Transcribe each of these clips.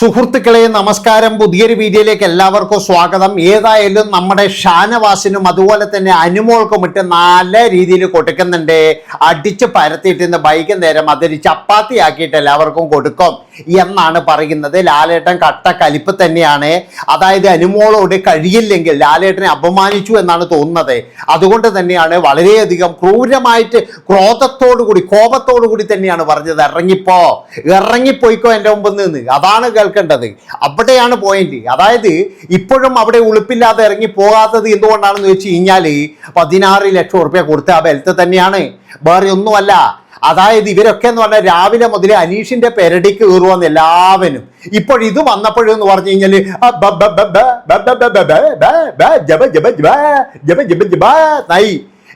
സുഹൃത്തുക്കളെ നമസ്കാരം. പുതിയൊരു വീഡിയോയിലേക്ക് എല്ലാവർക്കും സ്വാഗതം. ഏതായാലും നമ്മുടെ ഷാനവാസിനും അതുപോലെ തന്നെ അനുമോൾക്കും ഇട്ട് നല്ല രീതിയിൽ കൊടുക്കുന്നുണ്ട്. അടിച്ച് പരത്തിയിട്ട് ഇന്ന് ബൈക്ക് നേരം അതൊരു ചപ്പാത്തി ആക്കിയിട്ട് എല്ലാവർക്കും കൊടുക്കും എന്നാണ് പറയുന്നത്. ലാലേട്ടൻ കട്ട കലിപ്പ് തന്നെയാണ്. അതായത് അനുമോളോട് കഴിയില്ലെങ്കിൽ ലാലേട്ടനെ അപമാനിച്ചു എന്നാണ് തോന്നുന്നത്. അതുകൊണ്ട് തന്നെയാണ് വളരെയധികം ക്രൂരമായിട്ട് ക്രോധത്തോടു കൂടി കോപത്തോടു കൂടി തന്നെയാണ് പറഞ്ഞത്. ഇറങ്ങിപ്പോ ഇറങ്ങിപ്പോയിക്കോ എന്റെ മുമ്പിൽ നിന്ന്. അതാണ് കേൾക്കേണ്ടത് അവിടെയാണ് പോയിന്റ് അതായത് ഇപ്പോഴും അവിടെ ഉളുപ്പില്ലാതെ ഇറങ്ങി പോകാത്തത് എന്തുകൊണ്ടാണെന്ന് വെച്ച് കഴിഞ്ഞാൽ പതിനാറ് ലക്ഷം ഉറുപ്പ്യ കൊടുത്ത ആ ബെൽത്ത് തന്നെയാണ് വേറെ ഒന്നുമല്ല അതായത് ഇവരൊക്കെ എന്ന് പറഞ്ഞാൽ രാവിലെ മുതൽ അനീഷിന്റെ പെരടിക്ക് കയറുവന്ന് എല്ലാവരും ഇപ്പോൾ ഇത് വന്നപ്പോഴെന്ന് പറഞ്ഞു കഴിഞ്ഞാൽ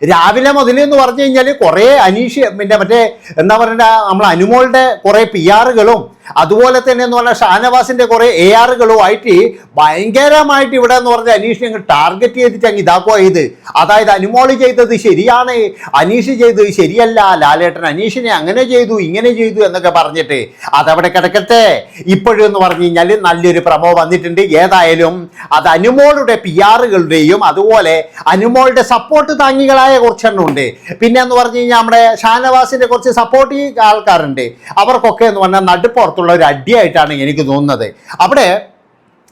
രാവിലെ മുതൽ എന്ന് പറഞ്ഞു കഴിഞ്ഞാൽ കുറേ അനീഷ് പിന്നെ മറ്റേ എന്താ പറയണ്ട നമ്മൾ അനുമോളുടെ കുറേ പി ആറുകളും അതുപോലെ തന്നെ എന്ന് പറഞ്ഞാൽ ഷാനവാസിന്റെ കുറെ എ ആറുകളും ആയിട്ട് ഭയങ്കരമായിട്ട് ഇവിടെ എന്ന് പറഞ്ഞാൽ അനീഷ് ഞങ്ങൾ ടാർഗറ്റ് ചെയ്തിട്ട് അങ്ങ് ഇതാക്കുക ചെയ്ത് അതായത് അനുമോൾ ചെയ്തത് ശരിയാണ് അനീഷ് ചെയ്തത് ശരിയല്ല ലാലേട്ടൻ അനീഷിനെ അങ്ങനെ ചെയ്തു ഇങ്ങനെ ചെയ്തു എന്നൊക്കെ പറഞ്ഞിട്ട് അതവിടെ കിടക്കട്ടെ. ഇപ്പോഴും എന്ന് പറഞ്ഞു കഴിഞ്ഞാൽ നല്ലൊരു പ്രമോ വന്നിട്ടുണ്ട്. ഏതായാലും അത് അനുമോളുടെ പി ആറുകളുടെയും അതുപോലെ അനുമോളുടെ സപ്പോർട്ട് താങ്ങികളായ കുറച്ചെണ്ണം ഉണ്ട് പിന്നെ എന്ന് പറഞ്ഞു കഴിഞ്ഞാൽ നമ്മുടെ ഷാനവാസിന്റെ കുറച്ച് സപ്പോർട്ടീവ് ആൾക്കാരുണ്ട്. അവർക്കൊക്കെ എന്ന് പറഞ്ഞാൽ നടുപ്പുറത്തുള്ള ഒരു അടിയായിട്ടാണ് എനിക്ക് തോന്നുന്നത്. അവിടെ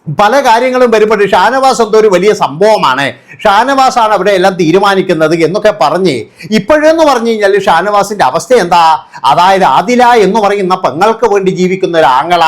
പല കാര്യങ്ങളും വരുമ്പോൾ ഷാനവാസ് എന്തോ ഒരു വലിയ സംഭവമാണ്. ഷാനവാസാണ് അവിടെ എല്ലാം തീരുമാനിക്കുന്നത് എന്നൊക്കെ പറഞ്ഞ് ഇപ്പോഴെന്ന് പറഞ്ഞു കഴിഞ്ഞാൽ ഷാനവാസിന്റെ അവസ്ഥ എന്താ? അതായത് ആദില എന്ന് പറയുന്ന പെങ്ങൾക്ക് വേണ്ടി ജീവിക്കുന്ന ഒരു ആങ്ങള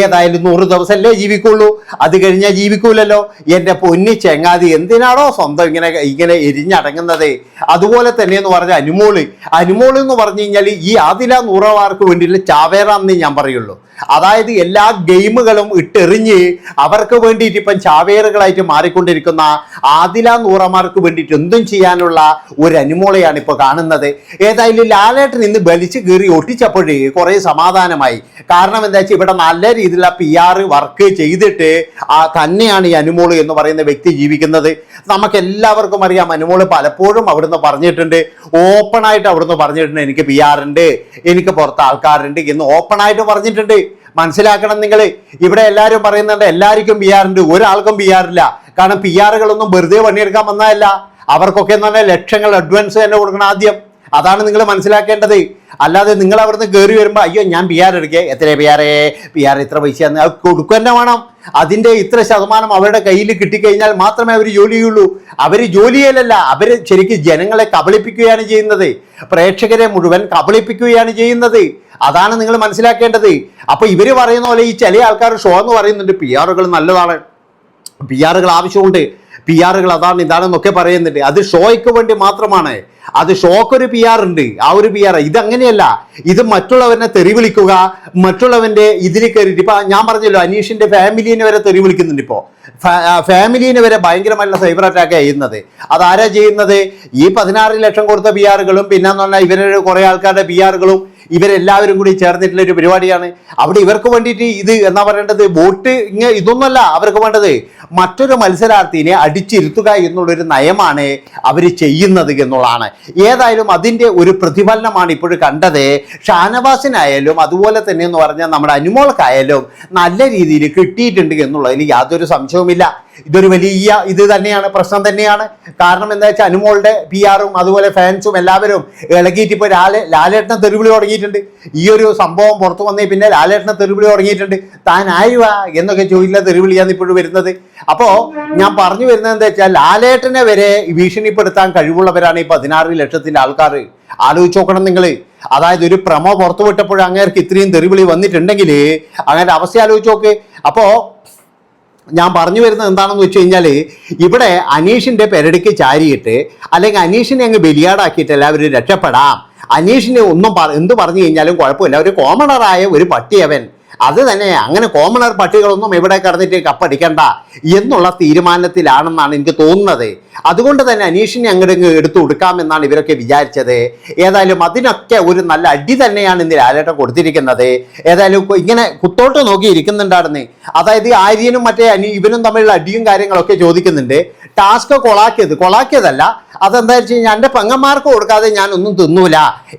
ഏതായാലും നൂറ് ദിവസമല്ലേ ജീവിക്കുള്ളൂ. അത് കഴിഞ്ഞാൽ ജീവിക്കൂലല്ലോ. എന്റെ പൊന്നി ചെങ്ങാതി എന്തിനാണോ സ്വന്തം ഇങ്ങനെ ഇങ്ങനെ എരിഞ്ഞടങ്ങുന്നത്? അതുപോലെ തന്നെ എന്ന് പറഞ്ഞ അനുമോൾ. അനുമോൾ എന്ന് പറഞ്ഞു കഴിഞ്ഞാൽ ഈ ആദില നൂറവാർക്ക് വേണ്ടിയുള്ള ചാവേറാന്നേ ഞാൻ പറയുള്ളൂ. അതായത് എല്ലാ ഗെയിമുകളും ഇട്ടെറിഞ്ഞ് അവർക്ക് വേണ്ടിയിട്ട് ഇപ്പം ചാവേറുകളായിട്ട് മാറിക്കൊണ്ടിരിക്കുന്ന ആദില നൂറമാർക്ക് വേണ്ടിയിട്ട് എന്തും ചെയ്യാനുള്ള ഒരു അനുമോളയാണ് ഇപ്പോൾ കാണുന്നത്. ഏതായാലും ലാലേട്ടൻ ഇന്ന് ബലിച്ച് കീറി ഒട്ടിച്ചപ്പോഴേ കുറേ സമാധാനമായി. കാരണം എന്താ വെച്ചാൽ ഇവിടെ നല്ല രീതിയിലുള്ള പി ആർ വർക്ക് ചെയ്തിട്ട് ആ തന്നെയാണ് ഈ അനുമോൾ എന്ന് പറയുന്ന വ്യക്തി ജീവിക്കുന്നത്. നമുക്ക് എല്ലാവർക്കും അറിയാം അനുമോൾ പലപ്പോഴും അവിടുന്ന് പറഞ്ഞിട്ടുണ്ട്. ഓപ്പണായിട്ട് അവിടുന്ന് പറഞ്ഞിട്ടുണ്ട് എനിക്ക് പി ആർ ഉണ്ട് എനിക്ക് പുറത്ത് ആൾക്കാരുണ്ട് എന്ന് ഓപ്പണായിട്ട് പറഞ്ഞിട്ടുണ്ട്. മനസ്സിലാക്കണം നിങ്ങൾ ഇവിടെ എല്ലാവരും പറയുന്നുണ്ട് എല്ലാവർക്കും പി ആർ ഉണ്ട് ഒരാൾക്കും പി ആർ ഇല്ല. കാരണം പി ആറുകളൊന്നും വെറുതെ പണിയെടുക്കാൻ വന്നതല്ല. അവർക്കൊക്കെ എന്ന് പറഞ്ഞാൽ ലക്ഷങ്ങൾ അഡ്വാൻസ് തന്നെ കൊടുക്കണം ആദ്യം. അതാണ് നിങ്ങൾ മനസ്സിലാക്കേണ്ടത്. അല്ലാതെ നിങ്ങൾ അവിടുന്ന് കയറി വരുമ്പോൾ അയ്യോ ഞാൻ പി ആർ എടുക്കേ. എത്ര പി ആർ പി ആർ ഇത്ര പൈസ അത് കൊടുക്കുക വേണം. അതിന്റെ ഇത്ര ശതമാനം അവരുടെ കയ്യിൽ കിട്ടിക്കഴിഞ്ഞാൽ മാത്രമേ അവർ ജോലി ചെയ്യുള്ളൂ. അവർ ജോലി ചെയ്യലല്ല. അവർ ശരിക്കും ജനങ്ങളെ കബളിപ്പിക്കുകയാണ് ചെയ്യുന്നത്. പ്രേക്ഷകരെ മുഴുവൻ കബളിപ്പിക്കുകയാണ് ചെയ്യുന്നത്. അതാണ് നിങ്ങൾ മനസ്സിലാക്കേണ്ടത്. അപ്പോൾ ഇവർ പറയുന്ന പോലെ ഈ ചില ആൾക്കാർ ഷോ എന്ന് പറയുന്നുണ്ട്. പി ആറുകൾ നല്ലതാണ്. പി ആറുകൾ ആവശ്യമുണ്ട്. പി ആറുകൾ അതാണ് ഇതാണെന്നൊക്കെ പറയുന്നുണ്ട്. അത് ഷോയ്ക്ക് വേണ്ടി മാത്രമാണ്. അത് ഷോക്കൊരു പി ആർ ഉണ്ട്. ആ ഒരു പി ആർ ഇതങ്ങനെയല്ല. ഇത് മറ്റുള്ളവരെ തെറി വിളിക്കുക മറ്റുള്ളവന്റെ ഇതിൽ കയറിയിട്ട് ഇപ്പൊ ഞാൻ പറഞ്ഞല്ലോ അനീഷിന്റെ ഫാമിലിനെ വരെ തെറി വിളിക്കുന്നുണ്ട് ഇപ്പോൾ ഫാമിലിനെ വരെ ഭയങ്കരമായിട്ടുള്ള സൈബർ അറ്റാക്ക് ചെയ്യുന്നത്. അതാരാ ചെയ്യുന്നത്? ഈ പതിനാറ് ലക്ഷം കൊടുത്ത പി ആറുകളും പിന്നെ പറഞ്ഞാൽ ഇവരുടെ കുറെ ആൾക്കാരുടെ പി ആറുകളും ഇവരെല്ലാവരും കൂടി ചേർന്നിട്ടുള്ള ഒരു പരിപാടിയാണ്. അവിടെ ഇവർക്ക് വേണ്ടിയിട്ട് ഇത് എന്നാ പറയേണ്ടത്? വോട്ട് ഇങ്ങനെ ഇതൊന്നുമല്ല അവർക്ക് വേണ്ടത് മറ്റൊരു മത്സരാർത്ഥിനെ അടിച്ചിരുത്തുക എന്നുള്ളൊരു നയമാണ് അവർ ചെയ്യുന്നത് എന്നുള്ളതാണ്. ഏതായാലും അതിന്റെ ഒരു പ്രതിഫലനമാണ് ഇപ്പോൾ കണ്ടത്. ഷാനവാസിനായാലും അതുപോലെ തന്നെ എന്ന് പറഞ്ഞാൽ നമ്മുടെ അനുമോൾക്കായാലും നല്ല രീതിയിൽ കിട്ടിയിട്ടുണ്ട് എന്നുള്ളതിൽ യാതൊരു സംശയവുമില്ല. ഇതൊരു വലിയ ഇത് തന്നെയാണ് പ്രശ്നം തന്നെയാണ്. കാരണം എന്താ വെച്ചാൽ അനുമോളുടെ പി ആറും അതുപോലെ ഫാൻസും എല്ലാവരും ഇളകിയിട്ട് ഇപ്പോൾ ലാല ലാലേട്ടനെ തെരുവിളി തുടങ്ങിയിട്ടുണ്ട്. ഈ ഒരു സംഭവം പുറത്തു വന്നേ പിന്നെ ലാലേട്ടനെ തെരുവിളി തുടങ്ങിയിട്ടുണ്ട്. താൻ ആയുവാ എന്നൊക്കെ ചോദിച്ചില്ല തെരുവിളിയാണ് ഇപ്പോഴും വരുന്നത്. അപ്പോൾ ഞാൻ പറഞ്ഞു വരുന്നത് എന്താ വെച്ചാൽ ലാലേട്ടനെ വരെ ഭീഷണിപ്പെടുത്താൻ കഴിവുള്ളവരാണ് ഈ പതിനാറ് ലക്ഷത്തിന്റെ ആൾക്കാർ ആലോചിച്ച് നോക്കണം നിങ്ങൾ അതായത് ഒരു പ്രമോ പുറത്തു വിട്ടപ്പോൾ അങ്ങേർക്ക് ഇത്രയും തെറിവിളി വന്നിട്ടുണ്ടെങ്കിൽ അങ്ങനെ അവസ്ഥ ആലോചിച്ച് നോക്ക്. അപ്പോൾ ഞാൻ പറഞ്ഞു വരുന്നത് എന്താണെന്ന് വെച്ച് കഴിഞ്ഞാൽ ഇവിടെ അനീഷിന്റെ പെരടിക്ക് ചാരിയിട്ട് അല്ലെങ്കിൽ അനീഷിനെ അങ്ങ് ബലിയാടാക്കിയിട്ട് എല്ലാവരും രക്ഷപ്പെടാം. അനീഷിനെ ഒന്നും പറ എന്ത് പറഞ്ഞു കഴിഞ്ഞാലും കുഴപ്പമില്ല. ഒരു കോമണറായ ഒരു പട്ടി അവൻ അത് തന്നെ അങ്ങനെ കോമണർ പട്ടികളൊന്നും ഇവിടെ കടന്നിട്ട് കപ്പടിക്കണ്ട എന്നുള്ള തീരുമാനത്തിലാണെന്നാണ് എനിക്ക് തോന്നുന്നത്. അതുകൊണ്ട് തന്നെ അനീഷിനെ അങ്ങോട്ട് എടുത്തു കൊടുക്കാമെന്നാണ് ഇവരൊക്കെ വിചാരിച്ചത്. ഏതായാലും അതിനൊക്കെ ഒരു നല്ല അടി തന്നെയാണ് ഇന്ന് ലാലേട്ടൻ കൊടുത്തിരിക്കുന്നത്. ഏതായാലും ഇങ്ങനെ കുത്തോട്ട് നോക്കി ഇരിക്കുന്നുണ്ടായിരുന്നു. അതായത് ആര്യനും മറ്റേ അനി ഇവനും തമ്മിലുള്ള അടിയും കാര്യങ്ങളൊക്കെ ചോദിക്കുന്നുണ്ട്. ടാസ്ക് കൊളാക്കിയത് കൊളാക്കിയതല്ല. അതെന്താ വെച്ച് കഴിഞ്ഞാൽ എന്റെ പെങ്ങന്മാർക്ക് കൊടുക്കാതെ ഞാൻ ഒന്നും തിന്നൂല.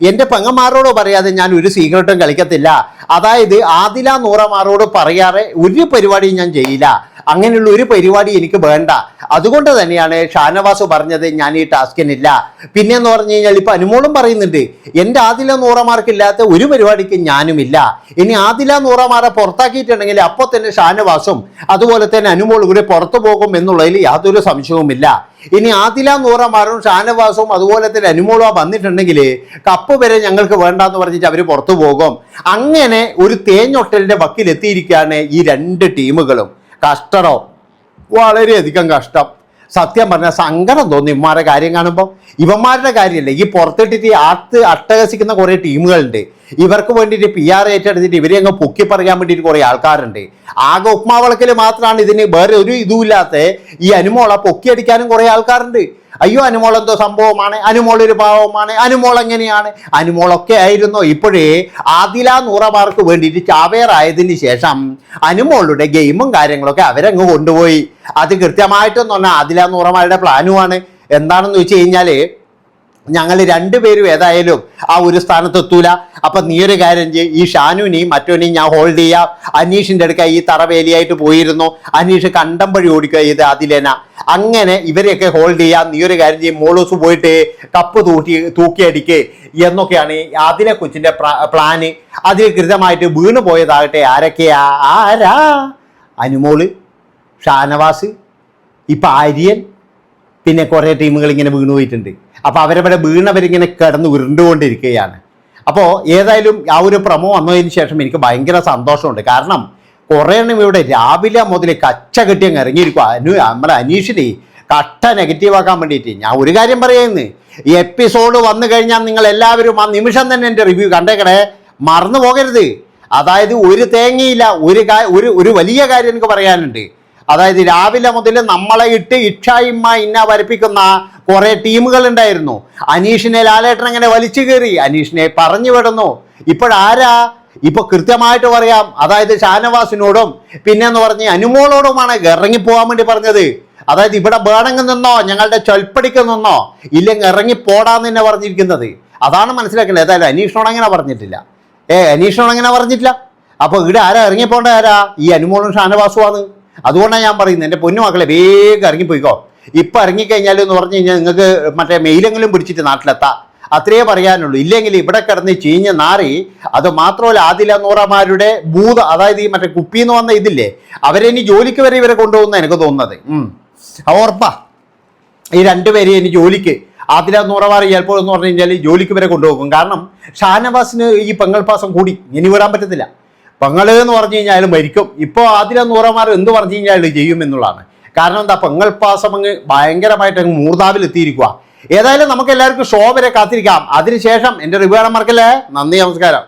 എന്റെ പെങ്ങന്മാരോട് പറയാതെ ഞാൻ ഒരു സീക്രട്ടും കളിക്കത്തില്ല. അതായത് ആദില നൂറമാറോട് പറയാറെ ഒരു പരിപാടിയും ഞാൻ ചെയ്യില്ല. അങ്ങനെയുള്ള ഒരു പരിപാടി എനിക്ക് വേണ്ട. അതുകൊണ്ട് തന്നെയാണ് ഷാനവാസ് പറഞ്ഞത് ഞാൻ ഈ ടാസ്കിനില്ല പിന്നെ എന്ന് പറഞ്ഞു കഴിഞ്ഞാൽ ഇപ്പൊ അനുമോളും പറയുന്നുണ്ട് എന്റെ ആദില നൂറമാർക്കില്ലാത്ത ഒരു പരിപാടിക്ക് ഇല്ല. ഇനി ആദില നൂറമാരെ പുറത്താക്കിയിട്ടുണ്ടെങ്കിൽ അപ്പോൾ തന്നെ ഷാനവാസും അതുപോലെ തന്നെ അനുമോളും കൂടി പുറത്തു പോകും എന്നുള്ളതിൽ യാതൊരു സംശയവുമില്ല. ഇനി ആദില നൂറമാരും ഷാനവാസും അതുപോലെ തന്നെ അനുമോളും വന്നിട്ടുണ്ടെങ്കിൽ കപ്പ് വരെ ഞങ്ങൾക്ക് വേണ്ടെന്ന് പറഞ്ഞിട്ട് അവർ പുറത്തു പോകും. അങ്ങനെ ഒരു തേഞ്ഞൊട്ടലിന്റെ വക്കിലെത്തിയിരിക്കുകയാണ് ഈ രണ്ട് ടീമുകളും. കഷ്ടടോ? വളരെയധികം കഷ്ടം. സത്യം പറഞ്ഞാൽ സങ്കടം തോന്നി ഇവന്മാരുടെ കാര്യം കാണുമ്പോൾ ഇവന്മാരുടെ കാര്യമല്ല ഈ പുറത്തിട്ടിട്ട് ആത്ത് അട്ടഹസിക്കുന്ന കുറേ ടീമുകളുണ്ട്. ഇവർക്ക് വേണ്ടിയിട്ട് പി ആർ ഏറ്റെടുത്തിട്ട് ഇവരെ അങ്ങ് പൊക്കി പറയാൻ വേണ്ടിയിട്ട് കുറേ ആൾക്കാരുണ്ട്. ആകെ ഉപ്മാവളക്കിൽ മാത്രമാണ് ഇതിന് വേറെ ഒരു ഇതുമില്ലാത്ത ഈ അനുമോള പൊക്കിയടിക്കാനും കുറേ ആൾക്കാരുണ്ട്. അയ്യോ അനുമോൾ എന്തോ സംഭവമാണ്? അനുമോൾ ഒരു പാവമാണ്? അനുമോൾ എങ്ങനെയാണ്? അനുമോളൊക്കെ ആയിരുന്നു. ഇപ്പോഴേ ആദില നൂറമാർക്ക് വേണ്ടിയിട്ട് ചാവേറായതിന് ശേഷം അനുമോളുടെ ഗെയിമും കാര്യങ്ങളൊക്കെ അവരങ്ങ് കൊണ്ടുപോയി. അത് കൃത്യമായിട്ടെന്ന് പറഞ്ഞാൽ ആദില നൂറമാരുടെ പ്ലാനുമാണ്. എന്താണെന്ന് വെച്ച് കഴിഞ്ഞാൽ ഞങ്ങൾ രണ്ടുപേരും ഏതായാലും ആ ഒരു സ്ഥാനത്ത് എത്തൂല. അപ്പൊ നീ ഒരു കാര്യം ചെയ്യും. ഈ ഷാനുവിനെയും മറ്റോനെയും ഞാൻ ഹോൾഡ് ചെയ്യാം. അനീഷിന്റെ അടുക്ക ഈ തറവേലിയായിട്ട് പോയിരുന്നു. അനീഷ് കണ്ടം വഴി ഓടിക്കുക ഇത് അതിലേന. അങ്ങനെ ഇവരെയൊക്കെ ഹോൾഡ് ചെയ്യാം. നീ ഒരു കാര്യം ചെയ്യും. മോളൂസ് പോയിട്ട് കപ്പ് തൂക്കി തൂക്കിയടിക്ക് എന്നൊക്കെയാണ് അതിലെ കൊച്ചിന്റെ പ്ലാന് അതിൽ കൃതമായിട്ട് വീണ് പോയതാകട്ടെ. ആരൊക്കെയാ ആരാ? അനുമോൾ ഷാനവാസ് ഇപ്പൊ ആര്യൻ പിന്നെ കുറേ ടീമുകൾ ഇങ്ങനെ വീണു പോയിട്ടുണ്ട്. അപ്പോൾ അവരവിടെ വീണവരിങ്ങനെ കിടന്ന് ഉരുണ്ടുകൊണ്ടിരിക്കുകയാണ്. അപ്പോൾ ഏതായാലും ആ ഒരു പ്രമോ വന്നതിന് ശേഷം എനിക്ക് ഭയങ്കര സന്തോഷമുണ്ട്. കാരണം കുറേ എണ്ണം ഇവിടെ രാവിലെ മുതൽ കച്ച കെട്ടി അങ്ങ് ഇറങ്ങിയിരിക്കും അനു നമ്മളെ അനീഷിനെ കട്ട നെഗറ്റീവ് ആക്കാൻ വേണ്ടിയിട്ട് ഞാൻ ഒരു കാര്യം പറയുന്നു. ഈ എപ്പിസോഡ് വന്നു കഴിഞ്ഞാൽ നിങ്ങൾ എല്ലാവരും ആ നിമിഷം തന്നെ എന്റെ റിവ്യൂ കണ്ടേക്കണേ. മറന്നു പോകരുത്. അതായത് ഒരു തേങ്ങയില്ല ഒരു ഒരു ഒരു വലിയ കാര്യം എനിക്ക് പറയാനുണ്ട്. അതായത് രാവിലെ മുതൽ നമ്മളെ ഇട്ട് ഇക്ഷായിമ്മ ഇന്ന വരപ്പിക്കുന്ന കുറെ ടീമുകൾ ഉണ്ടായിരുന്നു അനീഷിനെ ലാലേട്ടൻ അങ്ങനെ വലിച്ചു കയറി. അനീഷിനെ പറഞ്ഞു വിടുന്നു. ഇപ്പോഴാരാ? ഇപ്പൊ കൃത്യമായിട്ട് പറയാം. അതായത് ഷാനവാസിനോടും പിന്നെന്ന് പറഞ്ഞ് അനുമോളോടുമാണ് പോകാൻ വേണ്ടി പറഞ്ഞത്. അതായത് ഇവിടെ വേണമെങ്കിൽ നിന്നോ ഞങ്ങളുടെ ചൊൽപ്പടിക്ക് നിന്നോ ഇല്ലെങ്കിൽ ഇറങ്ങി പോടാന്ന് തന്നെ പറഞ്ഞിരിക്കുന്നത്. അതാണ് മനസ്സിലാക്കേണ്ടത്. ഏതായാലും അനീഷിനോട് അങ്ങനെ പറഞ്ഞിട്ടില്ല. ഏ അനീഷിനോട് അങ്ങനെ പറഞ്ഞിട്ടില്ല. അപ്പൊ ഇവിടെ ആരാ? ഇറങ്ങിപ്പോണ്ട ആരാ? ഈ അനുമോളും ഷാനവാസുവാണ് അതുകൊണ്ടാണ് ഞാൻ പറയുന്നത് എന്റെ പൊന്നു മക്കളെ വേഗം ഇറങ്ങിപ്പോയിക്കോ. ഇപ്പം ഇറങ്ങിക്കഴിഞ്ഞാൽ എന്ന് പറഞ്ഞു കഴിഞ്ഞാൽ നിങ്ങൾക്ക് മറ്റേ മെയിലെങ്കിലും പിടിച്ചിട്ട് നാട്ടിലെത്താം. അത്രയേ പറയാനുള്ളൂ. ഇല്ലെങ്കിൽ ഇവിടെ കിടന്ന് ചീഞ്ഞ് നാറി അത് മാത്രമല്ല ആദില നൂറമാരുടെ ഭൂത അതായത് ഈ മറ്റേ കുപ്പിന്ന് വന്ന ഇതില്ലേ അവരെ ഇനി ജോലിക്ക് വരെ ഇവരെ കൊണ്ടുപോകുന്ന എനിക്ക് തോന്നുന്നത്. അത് ഉറപ്പാ ഈ രണ്ടുപേരെ ഇനി ജോലിക്ക് ആദില നൂറമാർ ചിലപ്പോൾ എന്ന് പറഞ്ഞു കഴിഞ്ഞാൽ ജോലിക്ക് വരെ കൊണ്ടുപോകും. കാരണം ഷാനവാസിന് ഈ പെങ്ങൾ പാസം കൂടി ഇനി വിടാൻ പറ്റത്തില്ല. പെങ്ങൾ എന്ന് പറഞ്ഞു കഴിഞ്ഞാലും മരിക്കും. ഇപ്പോൾ ആതിര നൂറമാർ എന്ത് പറഞ്ഞു കഴിഞ്ഞാൽ ചെയ്യും എന്നുള്ളതാണ്. കാരണം എന്താ? പെങ്ങൾ പാസം അങ്ങ് ഭയങ്കരമായിട്ട് അങ്ങ് മൂർധാവിൽ എത്തിയിരിക്കുക ഏതായാലും നമുക്ക് എല്ലാവർക്കും ഷോ വരെ കാത്തിരിക്കാം. അതിനുശേഷം എന്റെ മറക്കല്ലേ? നന്ദി നമസ്കാരം.